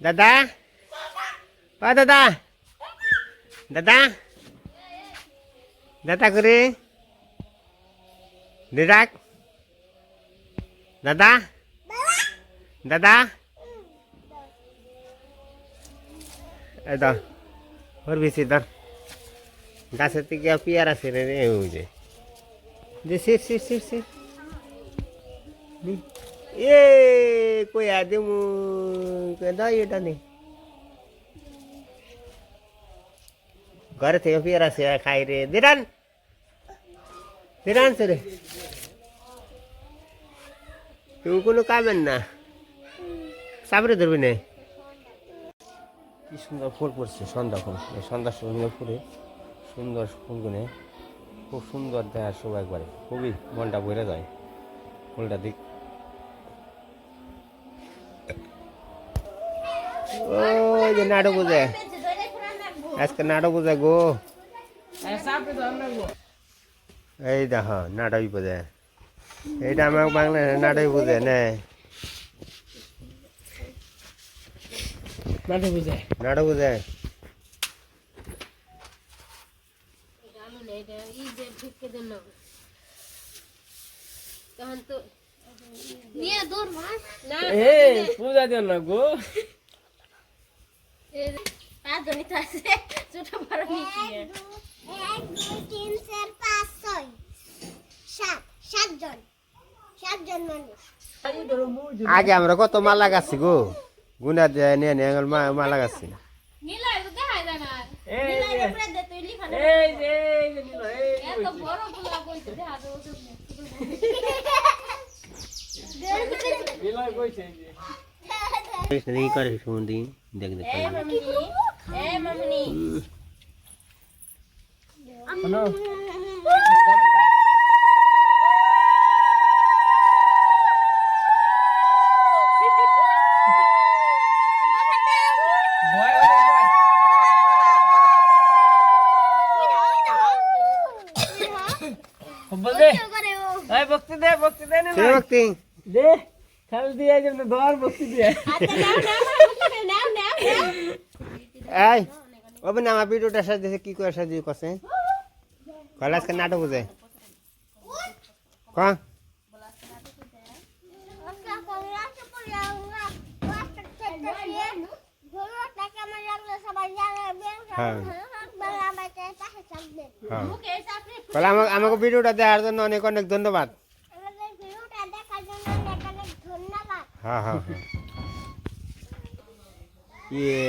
দাদা? ও দাদা? দাদা? দাদা করে। দিদাক দাদা? দাদা? এই ধর, ওর বেশি ধর। গাছের থেকে পেয়ারা ছেড়ে রে যে। শির শির শির নি। এ কই আদে মু কেদা এটা নেই ঘরে থেকে পেয়ারা ছেড়ে খাই রে দিরান দিরান রে তুমি কোনো কামেন না সাবরে ধরবি না কি সুন্দর ফুল পড়ছে সন্ধ্যা ফুল এই সন্ধ্যার সময় ফুলে সুন্দর ফুলগুনে খুব সুন্দর দেখার সবাই একবারে খুবই মনটা ভরে যায় ফুলটা দিক ওই যে নাটক বুঝে। আজকে নাটক বুঝে গো। এই দেখ নাটকই বুঝে। এইটা আমার বাংলা নাটক বুঝে নে। নাটক বুঝে। নাটক বুঝে। তখন তো নিয়ে দৌড় মার। না এ পূজা দেন না গো রাজনীতি আছে ছোট বড় মিশিয়ে এক দুই তিন চার পাঁচ ছয় সাত সাতজন সাতজন মানুষ। আগে আমরা কত মাল লাগাচ্ছি গো? গুনা দিয়ে নিয়ে মাল। এই করে দেখ দেখ ভয়। খবর দে এই বক্তি দে বক্তি দে না ভক্তি। দে খাল দিয়ে যেন ধর দিয়ে। নাও নাও। এই ওবে না, আমার ভিডিওটা সাজিয়েছে কি করে সাজিয়ে কছে কলে আজকে নাটক বুঝে? ক হ্যাঁ হ্যাঁ। আমাকে ভিডিওটা দেওয়ার জন্য অনেক অনেক ধন্যবাদ। হ্যাঁ হ্যাঁ হ্যাঁ। ইয়ে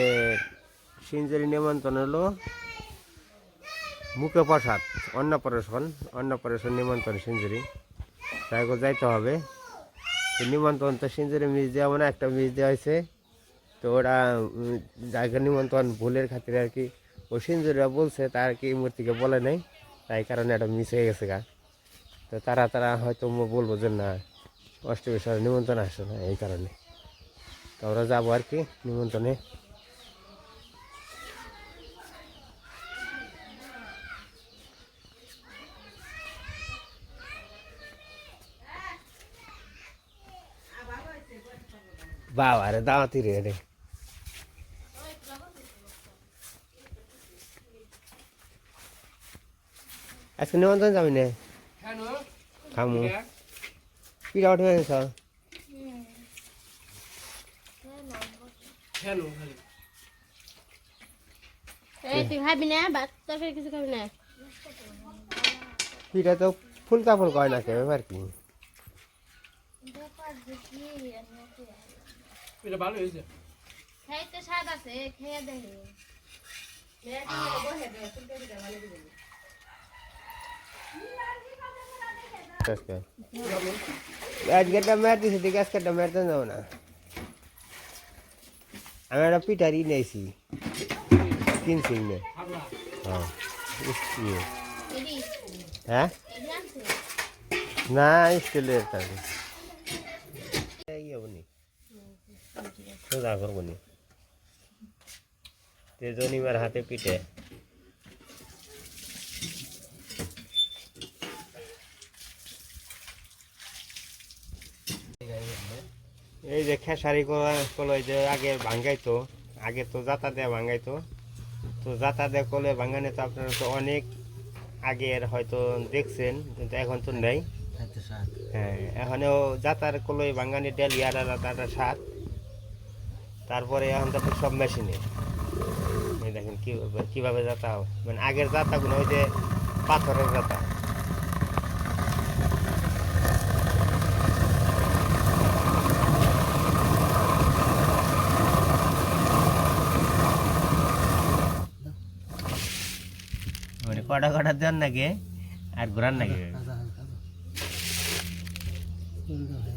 সিঞ্জরি নিমন্ত্রণ হলো মুখে প্রসাদ অন্নপ্রাশন অন্নপ্রাশন নিমন্ত্রণ সিঞ্জরি। তাই করে যাইতে হবে। নিমন্ত্রণ, তো সিঞ্জরি মিস দেওয়া মানে একটা মিস দেওয়া হয়েছে তো ওরা জায়গা নিমন্ত্রণ ভুলের খাতিরে আর কি, ও সিঞ্জরিরা বলছে তার কি মূর্তিকে বলে নাই। তাই কারণে একটা মিস হয়ে গেছে গা। তো তারা তারা হয়তো বলব যে না অষ্টমীশ্বর নিমন্ত্রণ আসে না, এই কারণে। তো আমরা যাব আর কি নিমন্ত্রণে। বাবা রে দাওয়াতি রে রে আজকে নিমন্ত্রণ যাবি না কেন খামু পিঠা উঠে গেছ কেন খালি এই তুই খাবি না ভাত তরকারি কিছু খাবি না পিঠা তো ফুলকা ফুলকা হয় না কে ব্যাপার কি এটা ভালো হয়েছে খাইতে স্বাদ আছে খেয়ে দেখে আজকে আজকেটা মেয়ার দিছে দেখি আজকেটা মেয়ারতে যাব না আমি একটা পিঠার ই নিয়েছি কিনছি নে হাবলা হ্যাঁ ইস, ইয়ে। এডি হ্যাঁ এডি আনছে না স্টিলের তাকে ইয়ে বনি সোজা করব নি। তেজনিমার হাতে পিঠে। এই যে খেসারি কলা যে আগে ভাঙ্গাইতো আগে তো জাতা দেয়া ভাঙ্গাইতো। তো জাতা দেয়া কলে ভাঙ্গানে তো আপনারা তো অনেক আগের হয়তো দেখছেন কিন্তু এখন তো নেই। হ্যাঁ এখনও জাতার কলই ভাঙ্গানি ডেলি আর আলাদা স্বাদ। তারপরে এখন তো সব মেশিনে। এই দেখেন কীভাবে কীভাবে জাতা হয়। মানে আগের জাতাগুলো ওই যে পাথরের জাতা মানে কটা কটা দেন নাকি? আর ঘোরার নাকি কাজা কাজা সুন্দর হয়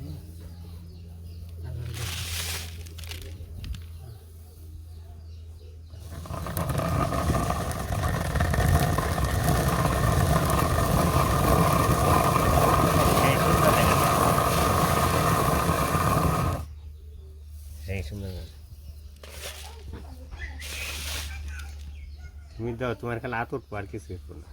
সেই সুন্দর দেখা যায়। সেই সুন্দর লাগে। তুমি দাও তোমার খালি হাত উঠবো আর কিছু করব না।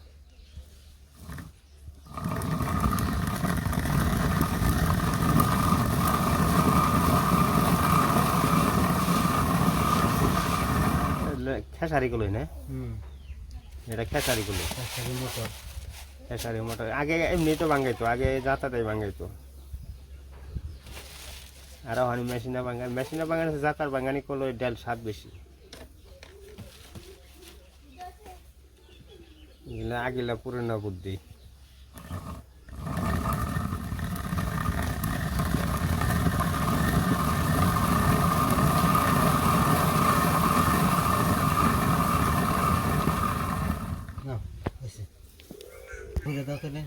খেসারি গুলোই না? এটা খেসারি গুলো। খেসারি মোটর। খেসারি মোটর। আগে এমনি তো ভাঙাইতো আগে যাতাটাই ভাঙাইতো। আর ওখানে মেশিনে ভাঙায় মেশিনে ভাঙানো যাতার ভাঙানি করল ডাল স্বাদ বেশি। এগুলা আগিলা পুরনো বুদ্ধি। দাও তাহলে।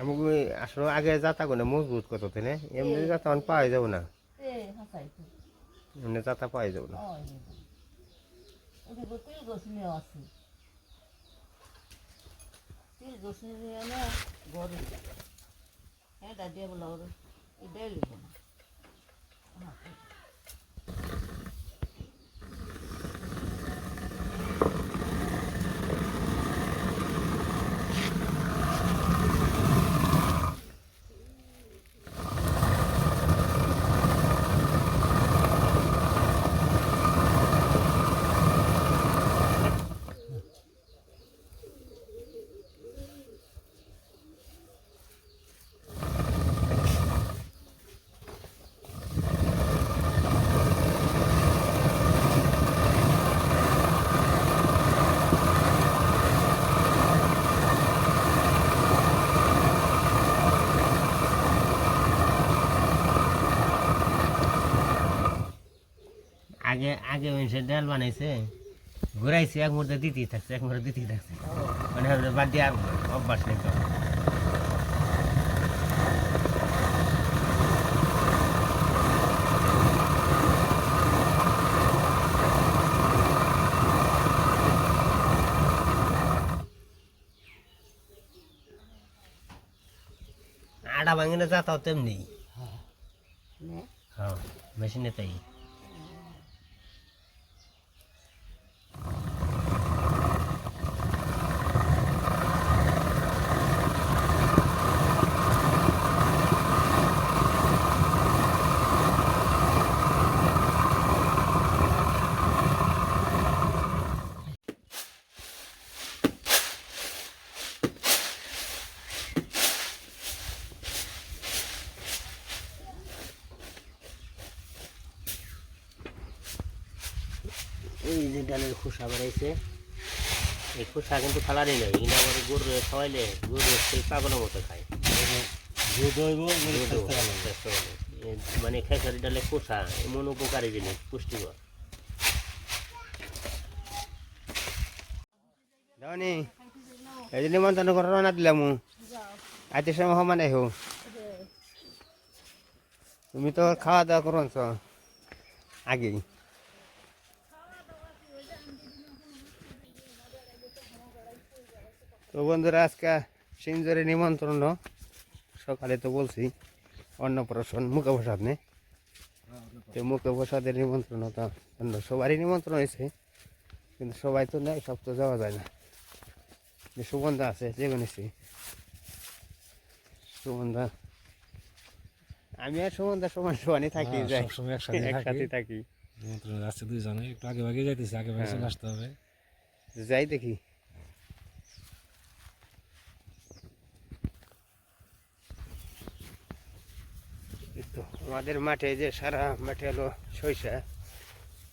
আমি আসলে আগে যাতা কোনে মজবুত কত তাই এমনি যাতা অন পাওয়া যাব না। এমনি যাতা পাওয়া যাব না। হ্যাঁ দাদিয়া বলা ওর এটাই লিখব না। আগে আগে মানুষের ডাল বানাইছে ঘুরাইছে এক মুহূর্তে দিতেই থাকছে এক মুহূর্তে দিতেই থাকছে। মানে হবে বাদ দিয়ে আর অভ্যাস নেই তো। আটা ভাঙিনে যাতাও তেমনি। নে হ্যাঁ মেশিনে তাই এই যে ডালের খোসা বেড়াইছে এই খোসা কিন্তু ফালারই নেই কিন্তু আমার গরু খাওয়াইলে গরু সেই পাগলের মতো খায়। এ মানে খেসারি ডালে খোসা এমন উপকারী জিনিস পুষ্টিকর। দাওনি এই যে নিমন্ত্রণ করে রওনা দিলাম আইতে সময় সমান আহ তুমি তো খাওয়া দাওয়া করছ আগেই। তো বন্ধুরা আজকে সিঞ্জরে নিমন্ত্রণ সকালে তো বলছি অন্নপ্রাশন মুখে প্রসাদ নে। তো মুখে প্রসাদের নিমন্ত্রণ তো অন্য সবারই নিমন্ত্রণ হয়েছে কিন্তু সবাই তো নেয় সব তো যাওয়া যায় না। যে সুগন্ধা আছে যে গণেছি সুগন্ধা। আমি আর সুগন্ধা সমান সমানই থাকি হ্যাঁ, যাই। একসাথে থাকি। নিমন্ত্রণ আসছে দুইজনে একটু আগে ভাগে যাইতেছে আগে ভাগে চলে আসতে হবে। যাই দেখি এই তো আমাদের মাঠে যে সারা মাঠে হলো সরিষা,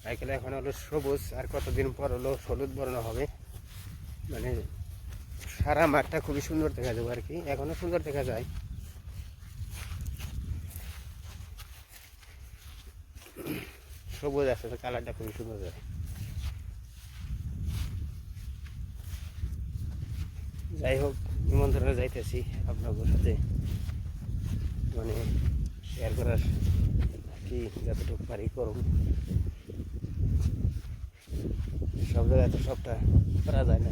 সাইকেল এখন হলো সবুজ, আর কতদিন পর হলো হলুদ বর্ণ হবে। মানে সারা মাঠটা খুবই সুন্দর দেখা যাবে আর কি, এখনও সুন্দর দেখা যায়। সবুজ আছে কালারটা খুবই সুন্দর যায় যাই হোক, নিমন্ত্রণে যাইতেছি আপনাদের সাথে। মানে শেয়ার করার কি যতটুকু পারি করুন। সব জায়গায় তো সবটা করা যায় না।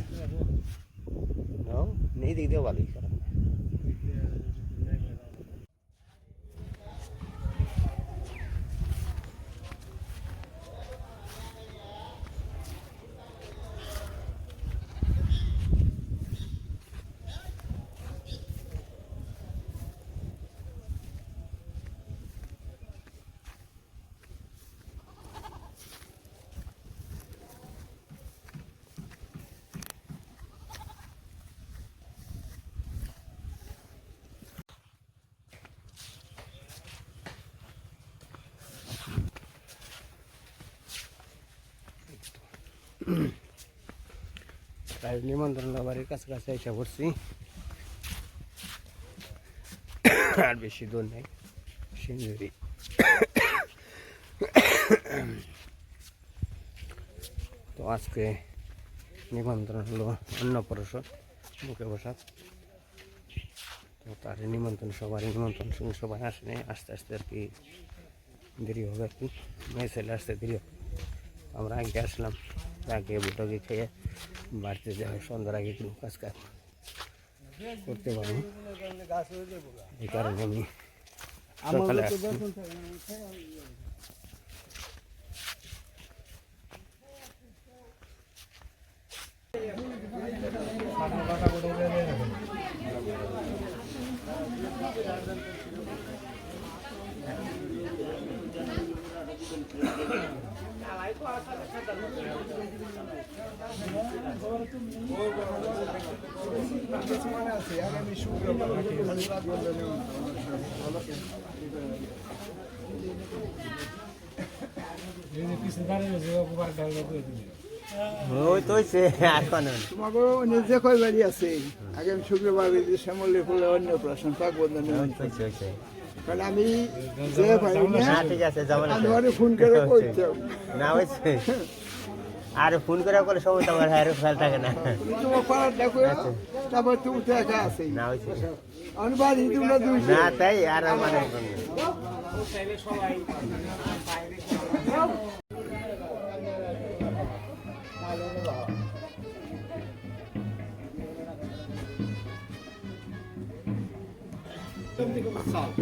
নেই দিক দিয়েও ভালোই করা। যায়। প্রায় নিমন্ত্রণ বাড়ির কাছাকাছি এসে পড়ছি আর বেশি দূর নেই সিঞ্জুরি তো আজকে নিমন্ত্রণ হলো অন্নপ্রাশন মুখে বসা তো তার নিমন্ত্রণ সবারই নিমন্ত্রণ সঙ্গে সবাই আসেনি আস্তে আস্তে আর কি দেরি হবে আর কি মেয়ে ছেলে আসতে দেরি হবে আমরা আগে আসলাম আগে বুটোকে খেয়ে বাড়িতে যাই সন্ধ্যার আগে কোনো কাজ কাজ করতে পারি এই কারণে আমি সকালে আসছি। এই কয় বাড়ি আছে? আগামী শুক্রবার যে শ্যামলের ফুলে অন্য প্রশ্ন পাক হয়েছে কারণ আমি যে পারি না না। ঠিক আছে যাব না আমি ফোন করে কইতাম না হয়েছে আর ফোন করে বলে সময় তোমার হ্যাঁ খেয়াল থাকে না। তোমার পাড়ার দেখো তারপর তুমি তো একা আছে না হয়েছে আমি বাড়ি তোমরা দুই না তাই আর আমার তাহলে Sağ olun.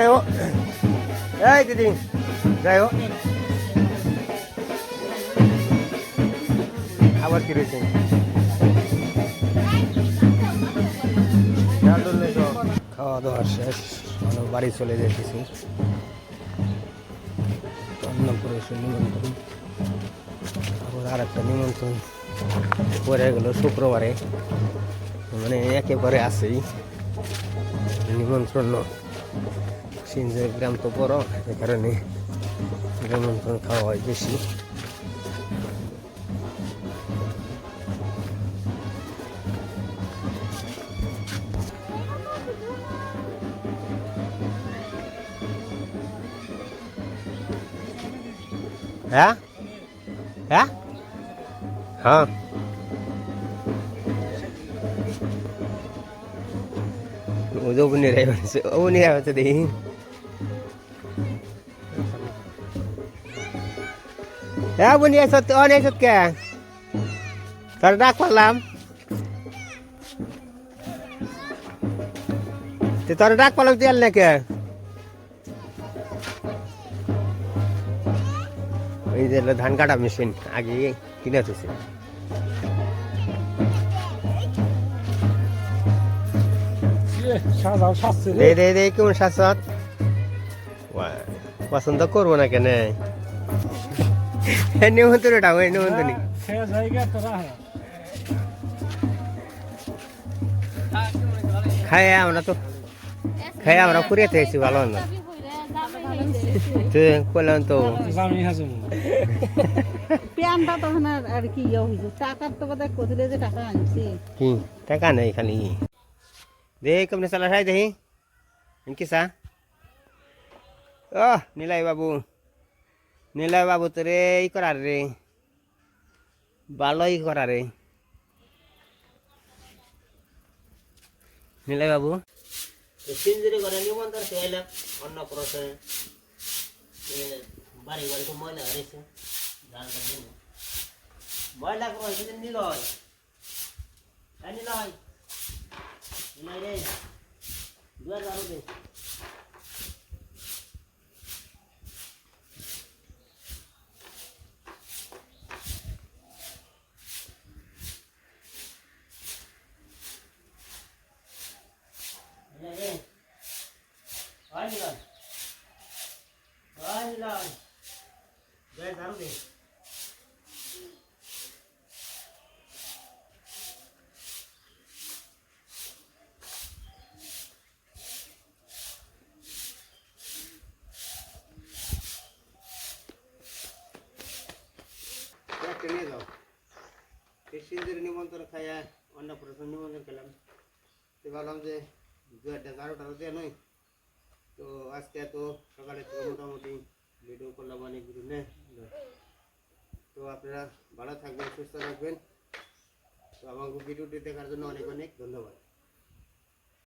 যাই হোক এই দিদি যাই হোক আবার কি রয়েছে খাওয়া দাওয়া শেষ আমরা বাড়ি চলে যেতেছি নিমন্ত্রণ। আবার আর নিমন্ত্রণ পরে গেল শুক্রবারে। মানে একেবারে আছেই নিমন্ত্রণ সিনজের গ্রাম তো বড় এ কারণে নিমন্ত্রণ খাওয়া হয় বেশি হ্যাঁ হ্যাঁ হ্যাঁ Udah bener ya, Mas. Oh, ini apa tadi? Ya, bun ya satu on ya satu ke. Terdak malam. Ti terdak malam ti alne ke. এই যে হলো ধান কাটা মেশিন আগে কিনে সাজাও দে দে দে কেমন শাসত পছন্দ করব না কেন নিমন্ত্রণটা ওই নিমন্ত্রণী খেয়ে জায়গা তো রাহা খাই আমরা তো খাই আমরা কুড়িয়েতে এসেছি ভালো না তো করলাম তো জামি হাজুম প্যানটা তখন আর আর কি ইয়ে হয়েছে টাকার তো কথা কোথায় যে টাকা আনছি কি টাকা নেই খালি দে কেমনে চালা খাই দেখি কিসা ও নীলাই বাবু নীলাই বাবু তো রে ই করার রে ভালোই করা রে নীলাই বাবু সিঞ্জুরি করে নিমন্ত্রণ খেলাম অন্য বাড়ি বাড়ি ময়লা হারিয়েছে ময়লা করে সেদিন নিল নিল নিল রে, দুয়ার দাঁড়ো দে। নিল রে হয় নিল হয় নিল দুয়ার দাঁড়ো দে একটা নিয়ে যাও এই সিন্দুর নিমন্ত্রণ খাইয়া অন্নপ্রাশন নিমন্ত্রণ খেলাম ভাবলাম যে দু একটা গাড়ো টাড়ো দেওয়া নয় তো আজকে এত সকালে মোটামুটি ভিডিও করলাম অনেক কিছু নে। তো আপনারা ভালো থাকবেন, সুস্থ থাকবেন। তো আমার ভিডিওটি দেখার জন্য অনেক অনেক ধন্যবাদ।